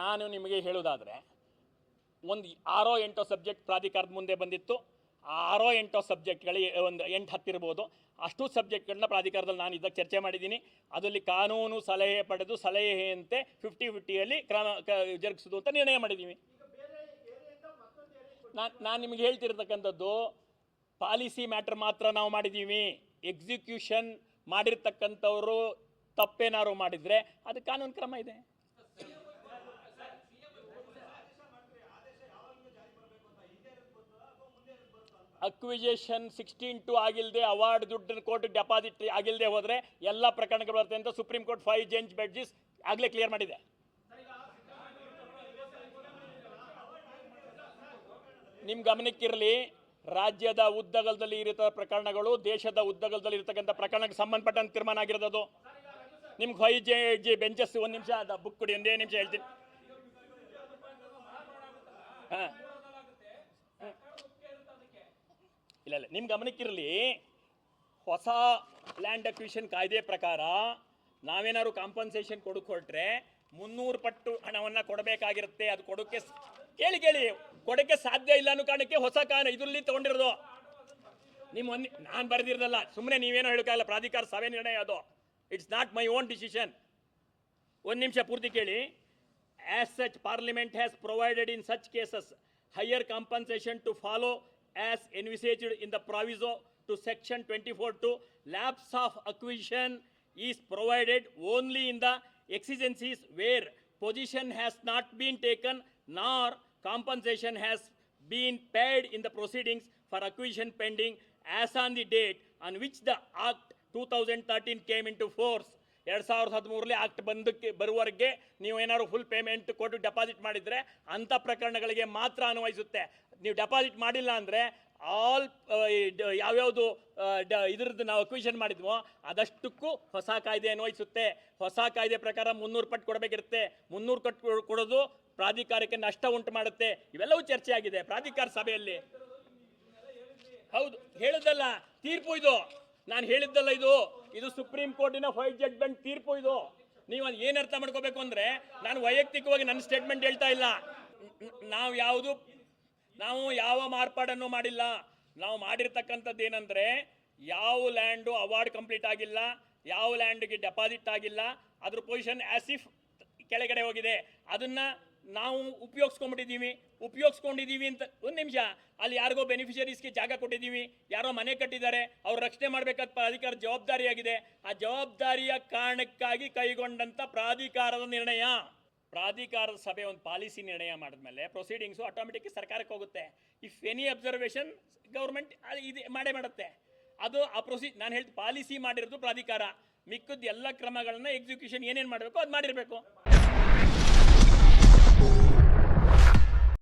ನಾನು ನಿಮಗೆ ಹೇಳೋದಾದರೆ ಒಂದು ಆರೋ ಎಂಟೋ ಸಬ್ಜೆಕ್ಟ್ ಪ್ರಾಧಿಕಾರದ ಮುಂದೆ ಬಂದಿತ್ತು. ಆರೋ ಎಂಟೋ ಸಬ್ಜೆಕ್ಟ್ಗಳಿಗೆ ಒಂದು ಎಂಟು ಹತ್ತಿರ್ಬೋದು. ಅಷ್ಟು ಸಬ್ಜೆಕ್ಟ್ಗಳನ್ನ ಪ್ರಾಧಿಕಾರದಲ್ಲಿ ನಾನು ಇದ್ದಾಗ ಚರ್ಚೆ ಮಾಡಿದ್ದೀನಿ. ಅದರಲ್ಲಿ ಕಾನೂನು ಸಲಹೆ ಪಡೆದು ಸಲಹೆಯಂತೆ ಫಿಫ್ಟಿ ಫಿಫ್ಟಿಯಲ್ಲಿ ಕ್ರಮ ಜರುಗಿಸೋದು ಅಂತ ನಿರ್ಣಯ ಮಾಡಿದ್ದೀವಿ ನಾನು ನಾನು ನಿಮಗೆ ಹೇಳ್ತಿರ್ತಕ್ಕಂಥದ್ದು, ಪಾಲಿಸಿ ಮ್ಯಾಟ್ರ್ ಮಾತ್ರ ನಾವು ಮಾಡಿದ್ದೀವಿ ಎಕ್ಸಿಕ್ಯೂಷನ್ ಮಾಡಿರ್ತಕ್ಕಂಥವರು ತಪ್ಪೇನಾದ್ರು ಮಾಡಿದರೆ, ಅದು ಕಾನೂನು ಕ್ರಮ ಇದೆ. ಅಕ್ವಿಜೇಷನ್ ಸಿಕ್ಸ್ಟೀನ್ ಟು ಆಗಿಲ್ಲದೆ ಅವಾರ್ಡ್ ದುಡ್ಡು ಕೋರ್ಟ್ ಡೆಪಾಸಿಟ್ ಆಗಿಲ್ಲದೆ ಹೋದರೆ ಎಲ್ಲ ಪ್ರಕರಣಗಳು ಬರುತ್ತೆ ಅಂತ supreme court five judge benches ಆಗಲೇ ಕ್ಲಿಯರ್ ಮಾಡಿದೆ. ನಿಮ್ಮ ಗಮನಕ್ಕಿರಲಿ, ರಾಜ್ಯದ ಉದ್ದಗಲದಲ್ಲಿ ಇರೋ ಪ್ರಕರಣಗಳು, ದೇಶದ ಉದ್ದಗಲದಲ್ಲಿ ಇರತಕ್ಕಂಥ ಪ್ರಕರಣಕ್ಕೆ ಸಂಬಂಧಪಟ್ಟಂತ ತೀರ್ಮಾನ ಆಗಿರೋದು ನಿಮ್ಗೆ ಫೈವ್ ಜೆ, ಜಿ ಬೆಂಚಸ್ ಒಂದು ನಿಮಿಷ, ಅದ ಬುಕ್ ಕೊಡಿ, ಒಂದೇ ನಿಮಿಷ ಹೇಳ್ತೀನಿ. ಇಲ್ಲ ಇಲ್ಲ. ನಿಮ್ಮ ಗಮನಕ್ಕಿರಲಿ, ಹೊಸ ಲ್ಯಾಂಡ್ ಅಕ್ವಿಷನ್ ಕಾಯ್ದೆ ಪ್ರಕಾರ ನಾವೇನಾದ್ರು ಕಾಂಪನ್ಸೇಷನ್ ಕೊಡಕ್ಕೆ ಹೊರಟ್ರೆ ಮುನ್ನೂರು ಪಟ್ಟು ಹಣವನ್ನು ಕೊಡಬೇಕಾಗಿರುತ್ತೆ. ಅದು ಕೊಡೋಕ್ಕೆ ಕೇಳಿ ಕೇಳಿ. ಕೊಡೋಕ್ಕೆ ಸಾಧ್ಯ ಇಲ್ಲ ಅನ್ನೋ ಕಾರಣಕ್ಕೆ ಹೊಸ ಕಾರಣ ಇದರಲ್ಲಿ ತೊಗೊಂಡಿರೋದು. ನಿಮ್ಮ ಒಂದು, ನಾನು ಬರೆದಿರೋದಲ್ಲ ಸುಮ್ಮನೆ ನೀವೇನೋ ಹೇಳೋಕ್ಕಾಗಲ್ಲ. ಪ್ರಾಧಿಕಾರ ಸಭೆ ನಿರ್ಣಯ ಅದು. It's not my own decision ಒಂದು ನಿಮಿಷ ಪೂರ್ತಿ ಕೇಳಿ. As such parliament has provided in such cases higher compensation to follow as envisaged in the proviso to section 24.2, lapse of acquisition is provided only in the exigencies where position has not been taken nor compensation has been paid in the proceedings for acquisition pending as on the date on which the Act 2013 came into force. ಎರಡು ಸಾವಿರದ ಹದಿಮೂರಲ್ಲಿ act ಬಂದಕ್ಕೆ ಬರುವವರೆಗೆ ನೀವು ಏನಾದ್ರು full payment ಕೊಟ್ಟು deposit ಮಾಡಿದರೆ ಅಂಥ ಪ್ರಕರಣಗಳಿಗೆ ಮಾತ್ರ ಅನ್ವಯಿಸುತ್ತೆ. ನೀವು ಡೆಪಾಸಿಟ್ ಮಾಡಿಲ್ಲ ಅಂದರೆ ಆಲ್ ಯಾವ್ಯಾವುದು ಇದ್ರದ್ದು ನಾವು ಅಕ್ವಿಷನ್ ಮಾಡಿದ್ವೋ ಅದಷ್ಟಕ್ಕೂ ಹೊಸ ಕಾಯ್ದೆ ಅನ್ವಯಿಸುತ್ತೆ. ಹೊಸ ಕಾಯ್ದೆ ಪ್ರಕಾರ ಮುನ್ನೂರು ಪಟ್ಟು ಕೊಡಬೇಕಿರುತ್ತೆ. ಮುನ್ನೂರು ಕಟ್ಟು ಕೊಡೋದು ಪ್ರಾಧಿಕಾರಕ್ಕೆ ನಷ್ಟ ಉಂಟು ಮಾಡುತ್ತೆ. ಇವೆಲ್ಲವೂ ಚರ್ಚೆ ಆಗಿದೆ ಪ್ರಾಧಿಕಾರ ಸಭೆಯಲ್ಲಿ. ಹೌದು, ಹೇಳುದಲ್ಲ, ತೀರ್ಪು ಇದು. ನಾನು ಹೇಳಿದ್ದಲ್ಲ ಇದು ಇದು ಸುಪ್ರೀಂ ಕೋರ್ಟಿನ ಫೈವ್ ಜಡ್ಜ್ಮೆಂಟ್ ತೀರ್ಪು ಇದು. ನೀವು ಅದು ಏನು ಅರ್ಥ ಮಾಡ್ಕೋಬೇಕು ಅಂದ್ರೆ, ನಾನು ವೈಯಕ್ತಿಕವಾಗಿ ನನ್ನ ಸ್ಟೇಟ್ಮೆಂಟ್ ಹೇಳ್ತಾ ಇಲ್ಲ. ನಾವು ಯಾವುದು, ನಾವು ಯಾವ ಮಾರ್ಪಾಡನ್ನು ಮಾಡಿಲ್ಲ. ನಾವು ಮಾಡಿರ್ತಕ್ಕಂಥದ್ದು ಏನಂದ್ರೆ, ಯಾವ ಲ್ಯಾಂಡು ಅವಾರ್ಡ್ ಕಂಪ್ಲೀಟ್ ಆಗಿಲ್ಲ, ಯಾವ ಲ್ಯಾಂಡ್ಗೆ ಡೆಪಾಸಿಟ್ ಆಗಿಲ್ಲ, ಅದ್ರ ಪೊಸಿಷನ್ ಆಸ್ ಇಫ್ ಕೆಳಗಡೆ ಹೋಗಿದೆ. ಅದನ್ನ ನಾವು ಉಪಯೋಗಿಸ್ಕೊಂಡ್ಬಿಟ್ಟಿದ್ದೀವಿ, ಉಪಯೋಗಿಸ್ಕೊಂಡಿದ್ದೀವಿ ಅಂತ ಒಂದು ನಿಮಿಷ. ಅಲ್ಲಿ ಯಾರಿಗೋ ಬೆನಿಫಿಷರೀಸ್ಗೆ ಜಾಗ ಕೊಟ್ಟಿದ್ದೀವಿ, ಯಾರೋ ಮನೆ ಕಟ್ಟಿದ್ದಾರೆ, ಅವ್ರು ರಕ್ಷಣೆ ಮಾಡಬೇಕಾದ ಪ್ರಾಧಿಕಾರ ಜವಾಬ್ದಾರಿಯಾಗಿದೆ. ಆ ಜವಾಬ್ದಾರಿಯ ಕಾರಣಕ್ಕಾಗಿ ಕೈಗೊಂಡಂಥ ಪ್ರಾಧಿಕಾರದ ನಿರ್ಣಯ. ಪ್ರಾಧಿಕಾರದ ಸಭೆ ಒಂದು ಪಾಲಿಸಿ ನಿರ್ಣಯ ಮಾಡಿದ್ಮೇಲೆ ಪ್ರೊಸೀಡಿಂಗ್ಸು ಆಟೋಮೆಟಿಕ್ ಸರ್ಕಾರಕ್ಕೆ ಹೋಗುತ್ತೆ. ಇಫ್ ಎನಿ ಅಬ್ಸರ್ವೇಷನ್ ಗೌರ್ಮೆಂಟ್ ಇದು ಮಾಡೇ ಮಾಡುತ್ತೆ. ಅದು ಆ ಪ್ರೊಸಿ ನಾನು ಹೇಳ್ತು ಪಾಲಿಸಿ ಮಾಡಿರೋದು ಪ್ರಾಧಿಕಾರ. ಮಿಕ್ಕದ ಎಲ್ಲ ಕ್ರಮಗಳನ್ನ ಎಕ್ಸಿಕ್ಯೂಷನ್ ಏನೇನು ಮಾಡಬೇಕು, ಅದು ಮಾಡಿರಬೇಕು.